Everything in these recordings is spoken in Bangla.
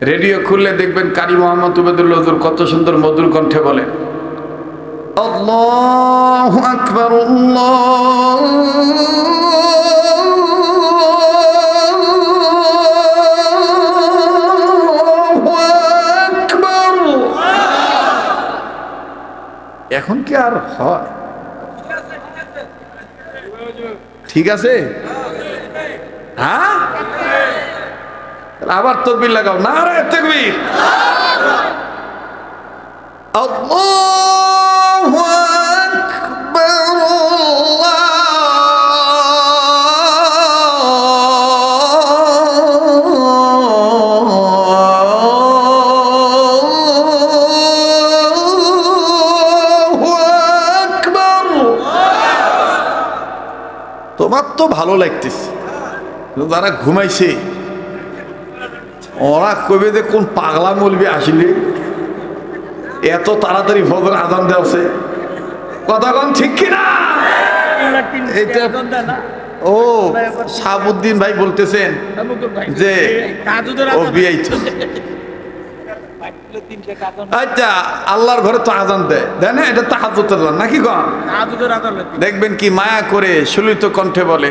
রেডিও খুললে দেখবেন কারি মোহাম্মদ উবেদুল হজুর কত সুন্দর মধুর কণ্ঠে বলে। এখন কি আর হয়? ঠিক আছে? হ্যাঁ? আবার তকবির লাগাও। না রে তকবির তোমার তো ভালো লাগতেছে। যারা ঘুমাইছে ওরা কবে যে কোন পাগলা মলবি আসলে? এত তাড়াতাড়ি ফজর আজান দেওয়াছে। কতক্ষণ ঠিক কিনা? এইটা ও সাবুদ্দিন ভাই বলতেছেন যে ও বিয়াই আচ্ছা আল্লাহর ঘরে তো আজান দেয়। দেয় না? এটা তাহাজুতের নাকি কন? দেখবেন কি মায়া করে সুলিত কণ্ঠে বলে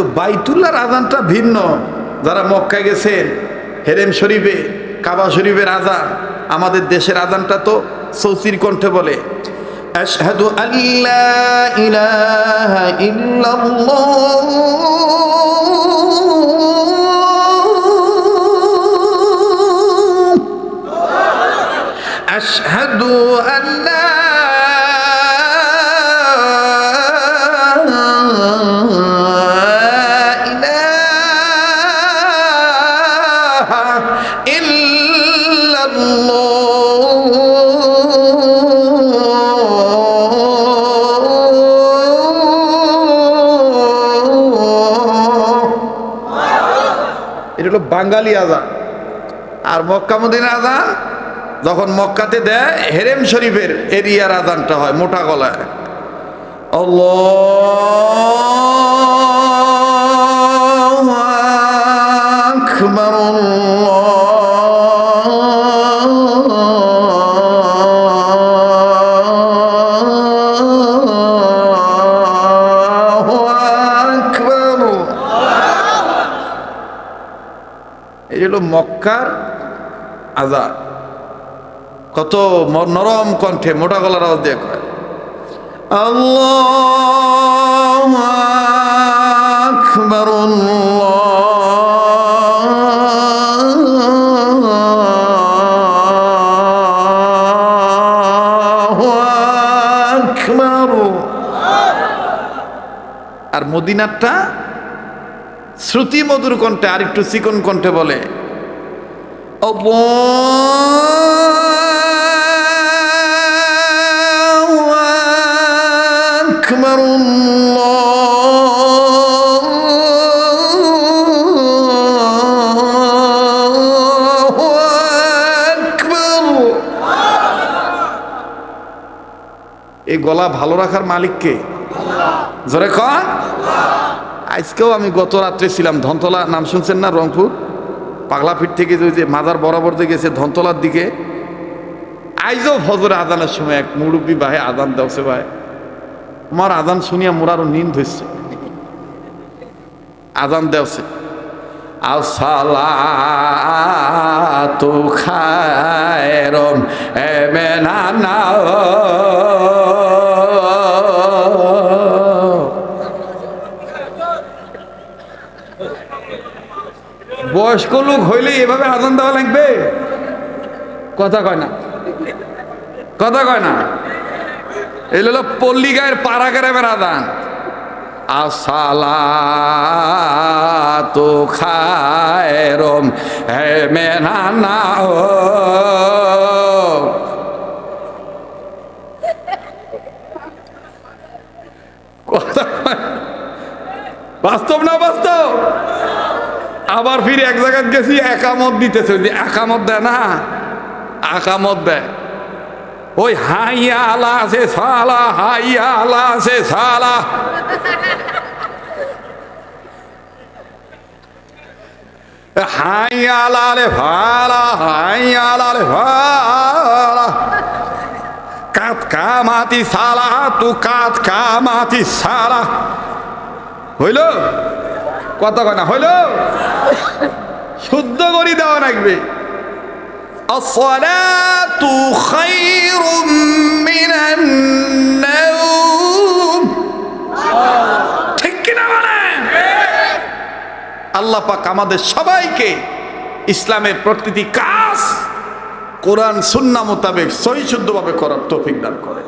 কিন্তু বাইতুল্লার আজানটা ভিন্ন। যারা মক্কায় গেছেন হেরেম শরীফে, কাবা শরীফের আজান, আমাদের দেশের আজানটা তো সৌসির কণ্ঠে বলে, আশহাদু আল্লাহ ইলাহা ইল্লাল্লাহ। বাঙালি আজান। আর মক্কা মদিনা আজান যখন মক্কাতে দেয়, হেরেম শরীফের এরিয়ার আজানটা হয়, মোটা গলায়। আল্লাহু! এই হলো মক্কার আজাদ। কত নরম কণ্ঠে মোটা গলার আওয়াজ দিয়ে কয়, আল্লাহু আর মদিনারটা শ্রুতি মধুর কণ্ঠে আর একটু চিকন কণ্ঠে বলে আল্লাহু এই গলা ভালো রাখার মালিককে জোরে কন। আজকেও আমি গত রাত্রে ছিলাম ধনতলা, নাম শুনছেন না রংপুর? পাগলাপিঠ থেকে যে যে মাজার বরাবর যে গেছে ধনতলার দিকে। আইজও ফজরে আদানের সময় এক মুরব্বী ভাই আদান দেওছে ভাই। আমার আদান শুনিয়া মোরারও নিন্দ হচ্ছে আদান দেওছে। আসসালাতু খায়রুম এমেনা বয়স্ক লোক হইলে এভাবে আদান দেওয়া লাগবে? কথা কয় না। কথা কয় না। এই হলো পল্লী গায়ের পাড়া গ্রামের আদান। আসালা তো খায়রম। হে মেনা কথা বাস্তব না বাস্তব? আবার ফিরে এক জায়গায় গেছি, একামত দিতেছে। যে একামত দেয় না, একামত দেয়। ওই হাইয়া আলা আছে, সালা, হাইয়া আলা আছে, সালা। আলা আলা কাত কামাতি সালা, তু কাত কামাতি সালা। হইল? কত কনা হইল শুদ্ধ করি দেওয়া লাগবে الصلاة خير من النوم ঠিক কিনা বলেন আল্লাহ পাক আমাদের সবাইকে ইসলামের প্রতিটি কাজ কোরআন সুন্না মোতাবেক সহি শুদ্ধভাবে করার তৌফিক দান করে